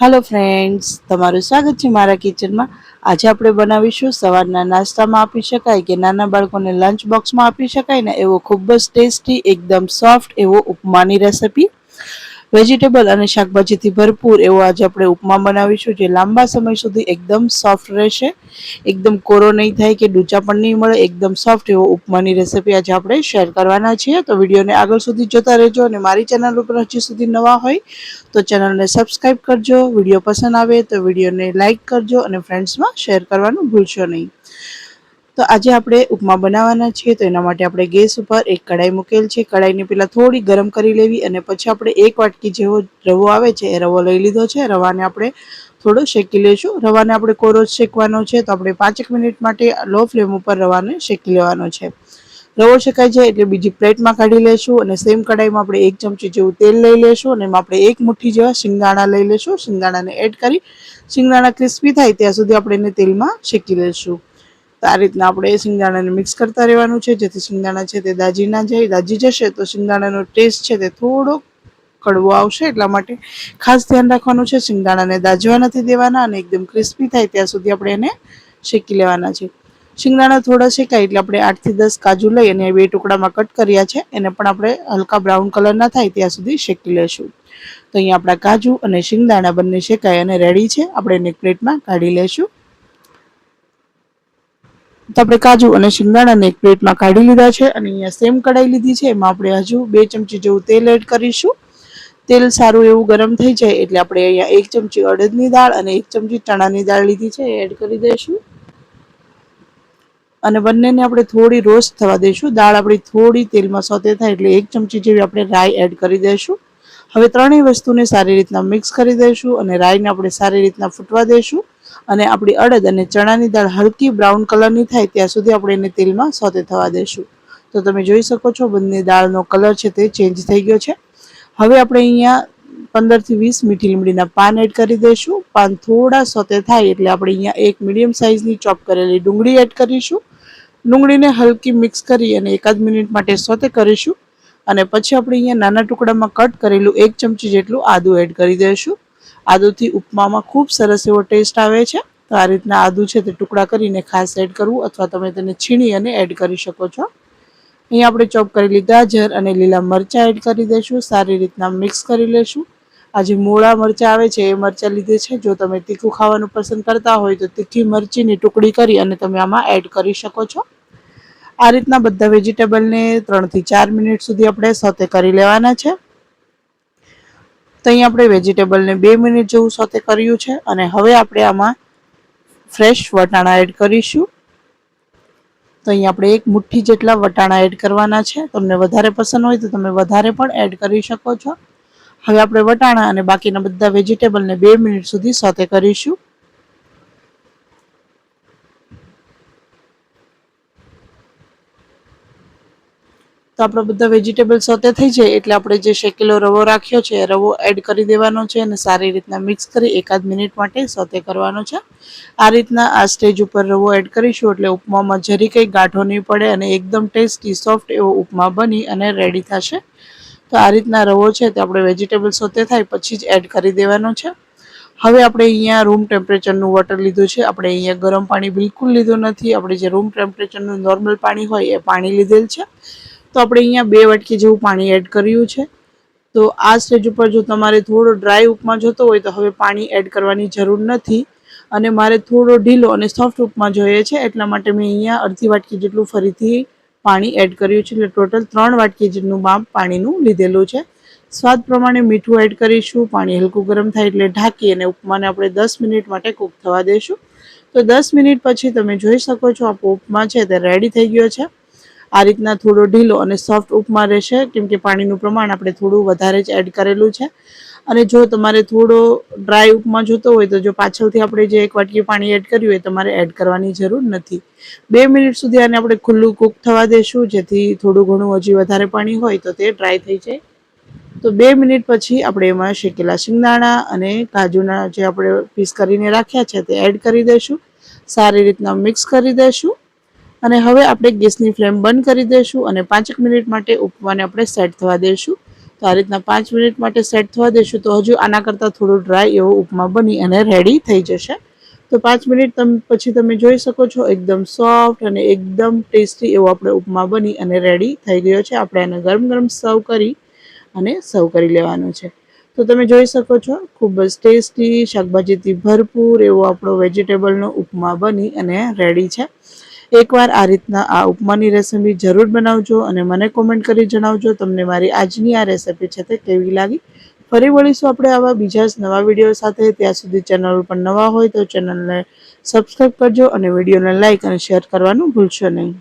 Hello friends તમારું સ્વાગત છે મારા કિચનમાં. આજે આપણે બનાવીશું સવારના નાસ્તામાં આપી શકાય કે નાના બાળકોને લંચ બોક્સમાં આપી શકાય ને એવો ખૂબ જ ટેસ્ટી એકદમ સોફ્ટ એવો ઉપમાની રેસિપી વેજીટેબલ અને શાકભાજીથી ભરપૂર એવો આજે આપણે ઉપમા બનાવીશું જે લાંબા સમય સુધી એકદમ સોફ્ટ રહેશે. એકદમ કોરો નહીં થાય કે ડૂચા પણ નહીં મળે, એકદમ સોફ્ટ એવો ઉપમાની રેસિપી આજે આપણે શેર કરવાના છીએ. તો વિડીયોને આગળ સુધી જોતા રહેજો અને મારી ચેનલ ઉપર હજી સુધી નવા હોય તો ચેનલને સબસ્ક્રાઈબ કરજો. વીડિયો પસંદ આવે તો વિડીયોને લાઇક કરજો અને ફ્રેન્ડ્સમાં શેર કરવાનું ભૂલશો નહીં. તો આજે આપણે ઉપમા બનાવવાના છીએ, તો એના માટે આપણે ગેસ ઉપર એક કઢાઈ મૂકેલ છે. કઢાઈને પહેલાં થોડી ગરમ કરી લેવી અને પછી આપણે એક વાટકી જેવો રવો આવે છે, એ રવો લઈ લીધો છે. રવાને આપણે થોડો શેકી લઈશું રવાને આપણે કોરો શેકવાનો છે, તો આપણે પાંચેક મિનિટ માટે લો ફ્લેમ ઉપર રવાને શેકી લેવાનો છે. રવો શેકાઈ જાય એટલે બીજી પ્લેટમાં કાઢી લેશું અને સેમ કઢાઈમાં આપણે એક ચમચી જેવું તેલ લઈ લેશું અને એમાં આપણે એક મુઠ્ઠી જેવા શિંગદાણા લઈ લેશું. શિંગદાણાને એડ કરી, શિંગદાણા ક્રિસ્પી થાય ત્યાં સુધી આપણે એને તેલમાં શેકી લઈશું આ રીતના આપણે શિંગદાણાને મિક્સ કરતા રહેવાનું છે. જેથી શિંગદાણા છે તે દાજી ના જાય, દાજી જશે તો શિંગદાણાનો ટેસ્ટ છે તે થોડો કડવો આવશે. એટલા માટે ખાસ ધ્યાન રાખવાનું છે, શિંગદાણાને દાજવા નથી દેવાના અને એકદમ ક્રિસ્પી થાય ત્યાં સુધી આપણે એને શેકી લેવાના છે. શિંગદાણા થોડા શેકાય એટલે આપણે આઠથી દસ કાજુ લઈ અને બે ટુકડામાં કટ કર્યા છે. એને પણ આપણે હલકા બ્રાઉન કલરના થાય ત્યાં સુધી શેકી લેશું. તો અહીંયા આપણા કાજુ અને શિંગદાણા બંને શેકાય અને રેડી છે. આપણે એને પ્લેટમાં કાઢી લેશું. આપણે કાજુ અને શિંગદાણાને એક પ્લેટમાં કાઢી લીધા છે અને અહીંયા સેમ કઢાઈ લીધી છે. એમાં આપણે હજુ બે ચમચી જેવું તેલ એડ કરીશું. તેલ સારું એવું ગરમ થઈ જાય એટલે આપણે અહીંયા એક ચમચી અડદની દાળ અને એક ચમચી ચણાની દાળ લીધી છે. એડ કરી દઈશું. અને બંનેને આપણે થોડી રોસ્ટ થવા દઈશું. દાળ આપણી થોડી તેલમાં સોતે થાય એટલે એક ચમચી જેવી આપણે રાઈ એડ કરી દઈશું. હવે ત્રણેય વસ્તુને સારી રીતના મિક્સ કરી દઈશું અને રાઈને આપણે સારી રીતના ફૂટવા દઈશું. અને આપણી અડદ અને ચણાની દાળ હલકી બ્રાઉન કલરની થાય ત્યાં સુધી આપણે એને તેલમાં સોતે થવા દઈશું તો તમે જોઈ શકો છો, બંને દાળનો કલર છે તે ચેન્જ થઈ ગયો છે. હવે આપણે અહીંયા પંદરથી વીસ મીઠી લીમડીના પાન એડ કરી દઈશું. પાન થોડા સોતે થાય એટલે આપણે અહીંયા એક મીડિયમ સાઇઝની ચોપ કરેલી ડુંગળી એડ કરીશું. ડુંગળીને હલકી મિક્સ કરી અને એકાદ મિનિટ માટે સોતે કરીશું. અને પછી આપણે અહીંયા નાના ટુકડામાં કટ કરેલું એક ચમચી જેટલું આદું એડ કરી દઈશું. આદુથી ઉપમામાં ખૂબ સરસ એવો ટેસ્ટ આવે છે. તો આ રીતના આદુ છે તે ટુકડા કરીને ખાસ એડ કરવું અથવા તમે તેને છીણી અને એડ કરી શકો છો. અહીં આપણે ચોપ કરેલી ગાજર અને લીલા મરચાં એડ કરી દઈશું. સારી રીતના મિક્સ કરી લઈશું આ જે મૂળા મરચાં આવે છે એ મરચાં લીધે છે. જો તમે તીખું ખાવાનું પસંદ કરતા હોય તો તીખી મરચીની ટુકડી કરી અને તમે આમાં એડ કરી શકો છો. આ રીતના બધા વેજીટેબલને ત્રણથી ચાર મિનિટ સુધી આપણે સોતે કરી લેવાના છે. તો અહીં આપણે વેજીટેબલને બે મિનિટ જેવું સોતે કર્યું છે અને હવે આપણે આમાં ફ્રેશ વટાણા એડ કરીશું. તો અહીં આપણે એક મુઠ્ઠી જેટલા વટાણા એડ કરવાના છે. તમને વધારે પસંદ હોય તો તમે વધારે પણ એડ કરી શકો છો. હવે આપણે વટાણા અને બાકીના બધા વેજીટેબલને બે મિનિટ સુધી સોતે કરીશું. તો આપણા બધા વેજીટેબલ સોતે થઈ જાય એટલે આપણે જે શેકેલો રવો રાખ્યો છે રવો એડ કરી દેવાનો છે અને સારી રીતના મિક્સ કરી એકાદ મિનિટ માટે સોતે કરવાનો છે. આ રીતના આ સ્ટેજ ઉપર રવો એડ કરીશું એટલે ઉપમામાં જરી કંઈ ગાંઠો નહીં પડે અને એકદમ ટેસ્ટી સોફ્ટ એવો ઉપમા બની અને રેડી થશે. તો આ રીતના રવો છે તે આપણે વેજીટેબલ સોતે થાય પછી જ એડ કરી દેવાનો છે. હવે આપણે અહીંયા રૂમ ટેમ્પરેચરનું વોટર લીધું છે. આપણે અહીંયા ગરમ પાણી બિલકુલ લીધું નથી. આપણે જે રૂમ ટેમ્પરેચરનું નોર્મલ પાણી હોય એ પાણી લીધેલ છે. તો આપણે અહીંયા બે વાટકી જેવું પાણી એડ કર્યું છે. તો આ સ્ટેજ ઉપર જો તમારે થોડો ડ્રાય ઉપમા જોતો હોય તો હવે પાણી એડ કરવાની જરૂર નથી. અને મારે થોડો ઢીલો અને સોફ્ટ ઉપમા જોઈએ છે, એટલા માટે મેં અહીંયા અડધી વાટકી જેટલું ફરીથી પાણી એડ કર્યું છે. એટલે ટોટલ ત્રણ વાટકી જેટલું માપ પાણીનું લીધેલું છે. સ્વાદ પ્રમાણે મીઠું એડ કરીશું, પાણી હલકું ગરમ થાય એટલે ઢાંકી અને ઉપમાને આપણે દસ મિનિટ માટે કૂક થવા દઈશું તો દસ મિનિટ પછી તમે જોઈ શકો છો આપણો ઉપમા છે તે રેડી થઈ ગયો છે. આ રીતના થોડો ઢીલો અને સોફ્ટ ઉપમા રહેશે, કેમ કે પાણીનું પ્રમાણ આપણે થોડું વધારે જ એડ કરેલું છે. અને જો તમારે થોડો ડ્રાય ઉપમા જોતો હોય તો જો પાછળથી આપણે જે એક વાટકી પાણી એડ કર્યું હોય, તમારે એડ કરવાની જરૂર નથી. બે મિનિટ સુધી આને આપણે ખુલ્લું કૂક થવા દેશું, જેથી થોડું ઘણું હજી વધારે પાણી હોય તો તે ડ્રાય થઈ જાય. તો બે મિનિટ પછી આપણે એમાં શેકેલા શિંગદાણા અને કાજુના જે આપણે પીસ કરીને રાખ્યા છે, તે એડ કરી દઈશું સારી રીતના મિક્સ કરી દઈશું અને હવે આપણે ગેસની ફ્લેમ બંધ કરી દઈશું અને પાંચેક મિનિટ માટે ઉપમાને આપણે સેટ થવા દઈશું. તો આ રીતના પાંચ મિનિટ માટે સેટ થવા દઈશું. તો હજુ આના કરતાં થોડું ડ્રાય એવો ઉપમા બની અને રેડી થઈ જશે. તો પાંચ મિનિટ તમે, પછી તમે જોઈ શકો છો એકદમ સોફ્ટ અને એકદમ ટેસ્ટી એવો આપણે ઉપમા બની અને રેડી થઈ ગયો છે. આપણે એને ગરમ ગરમ સર્વ કરી અને સર્વ કરી લેવાનું છે. તો તમે જોઈ શકો છો ખૂબ જ ટેસ્ટી, શાકભાજીથી ભરપૂર એવો આપણો વેજીટેબલનો ઉપમા બની અને રેડી છે. એકવાર આ રીતના આ ઉપમાની રેસીપી જરૂર બનાવજો અને મને કોમેન્ટ કરી જણાવજો. તમને મારી આજની આ રેસીપી છે તે કેવી લાગી? ફરી વળીશું આપણે આવા બીજા જ નવા વીડિયો સાથે. ત્યાં સુધી ચેનલ પર નવા હોય તો ચેનલને સબસ્ક્રાઈબ કરજો અને વિડીયોને લાઇક અને શેર કરવાનું ભૂલશો નહીં.